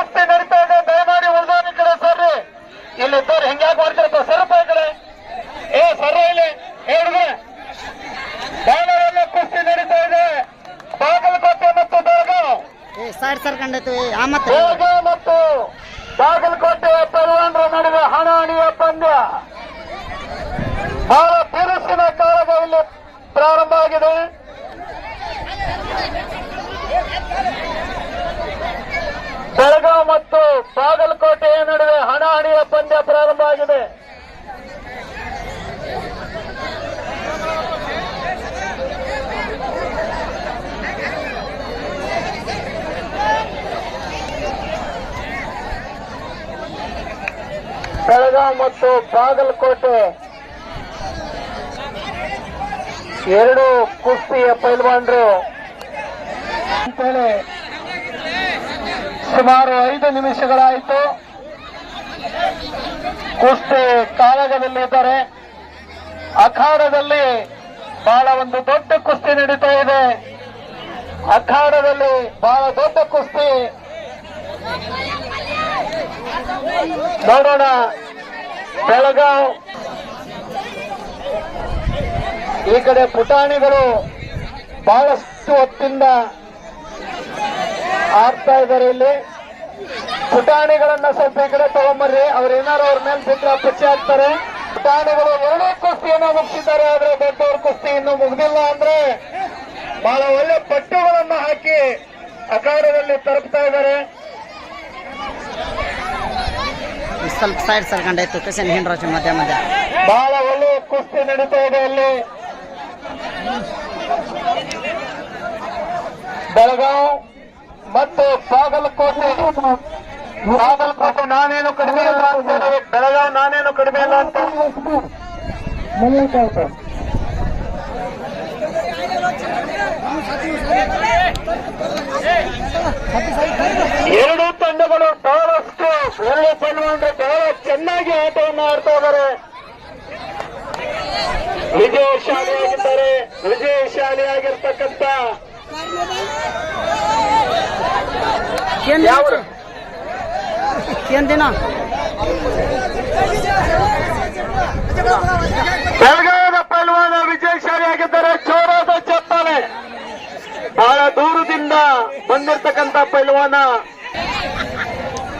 ಕುಸ್ತಿ ನಡೀತಾ ಇದೆ. ದಯಮಾಡಿ ಉಳಿದೋನಿ ಕಡೆ ಸರ್ರಿ. ಇಲ್ಲಿ ಇದ್ದವ್ರು ಹೆಂಗ್ಯಾಕ್ ಮಾಡ್ತಾರೆ ಸರ್ಪ ಈ ಕಡೆ. ಏ ಸರ್ರ ಇಲ್ಲಿ. ಹೇಳಿದ್ರೆ ಬಾಲರೆಲ್ಲ ಕುಸ್ತಿ ನಡೀತಾ ಇದೆ. ಬಾಗಲಕೋಟೆ ಮತ್ತು ಬೆಳಗಾವ್. ಮತ್ತೆ ಬೆಳಗಾವ್ ಮತ್ತು ಬಾಗಲಕೋಟೆ ಪಲ್ವಾನ್ರ ನಡುವೆ ಹಣಾಹಣಿಯ ಪಂದ್ಯ. ಬಹಳ ಬಿರುಸಿನ ಕಾಳಗ ಇಲ್ಲಿ ಪ್ರಾರಂಭ ಆಗಿದೆ. ಮತ್ತು ಬಾಗಲಕೋಟೆಯ ನಡುವೆ ಹಣಾಹಣಿಯ ಪಂದ್ಯ ಪ್ರಾರಂಭ ಆಗಿದೆ. ಬೆಳಗಾವ್ ಮತ್ತು ಬಾಗಲಕೋಟೆ ಎರಡು ಕುಸ್ತಿಯ ಪೈಲ್ವಾನ್ರು. ಅಂತೇಳಿ ಸುಮಾರು ಐದು ನಿಮಿಷಗಳಾಯಿತು. ಕುಸ್ತಿ ಕಾಳಗದಲ್ಲಿದ್ದಾರೆ. ಅಖಾಡದಲ್ಲಿ ಬಹಳ ಒಂದು ದೊಡ್ಡ ಕುಸ್ತಿ ನಡೀತಾ ಇದೆ. ಅಖಾಡದಲ್ಲಿ ಬಹಳ ದೊಡ್ಡ ಕುಸ್ತಿ. ನೋಡೋಣ. ಬೆಳಗಾವ್. ಈ ಕಡೆ ಪುಟಾಣಿಗಳು ಬಹಳಷ್ಟು ಹೊತ್ತಿಂದ ಆಡ್ತಾ ಇದ್ದಾರೆ ಇಲ್ಲಿ. ಪುಟಾಣಿಗಳನ್ನ ಸ್ವಲ್ಪ ಈ ಕಡೆ ತಗೊಂಬರ್ರಿ. ಅವ್ರೇನಾರು ಅವ್ರ ಮೇಲೆ ಬಿಟ್ಟರೆ ಪಚ್ಚೆ ಹಾಕ್ತಾರೆ ಪುಟಾಣಿಗಳು ಎರಡೇ ಕುಸ್ತಿಯನ್ನ ಮುಗಿಸಿದ್ದಾರೆ ಆದ್ರೆ ದೊಡ್ಡವ್ರ ಕುಸ್ತಿ ಇನ್ನು ಮುಗ್ದಿಲ್ಲ ಅಂದ್ರೆ ಬಹಳ ಒಳ್ಳೆ ಪಟ್ಟುಗಳನ್ನ ಹಾಕಿ ಅಖಾಡದಲ್ಲಿ ತಲುಪ್ತಾ ಇದ್ದಾರೆ. ಸ್ವಲ್ಪ ಸೈಡ್ ಸರ್ಕೊಂಡಾಯ್ತು ಕಿಶನ್ ಹಿಂಡ್ರಾಜು ಮಧ್ಯ ಮಧ್ಯ. ಬಹಳ ಒಳ್ಳೆ ಕುಸ್ತಿ ನಡೀತಾ ಇದೆ ಅಲ್ಲಿ. ಬೆಳಗಾವ್ ಮತ್ತು ಬಾಗಲಕೋಟೆ. ಬಾಗಲಕೋಟೆ ನಾನೇನು ಕಡಿಮೆ ಇಲ್ಲ ಅಂತ ಬೆಳಗಾವ್ ನಾನೇನು ಕಡಿಮೆ ಇಲ್ಲ ಅಂತ. ಎರಡು ತಂಡಗಳು ಬಹಳಷ್ಟು ಒಳ್ಳೆ ಪಲ್ವಾನ್ರು ಬಹಳ ಚೆನ್ನಾಗಿ ಆಟವನ್ನು ಆಡ್ತಾ ಇದ್ದಾರೆ. ವಿಜಯಶಾಲಿಯಾಗಿದ್ದಾರೆ ವಿಜಯಶಾಲಿಯಾಗಿರ್ತಕ್ಕಂಥ ಏನ್ ದಿನ? ಬೆಳಗಾವಿಯ ಪಲ್ವಾನ ವಿಜಯಶಾಲಿಯಾಗಿದ್ದಾರೆ ಜೋರಾದ ಚಪ್ಪಾಳೆ. ಬಹಳ ದೂರದಿಂದ ಬಂದಿರತಕ್ಕಂತ ಪಲ್ವಾನ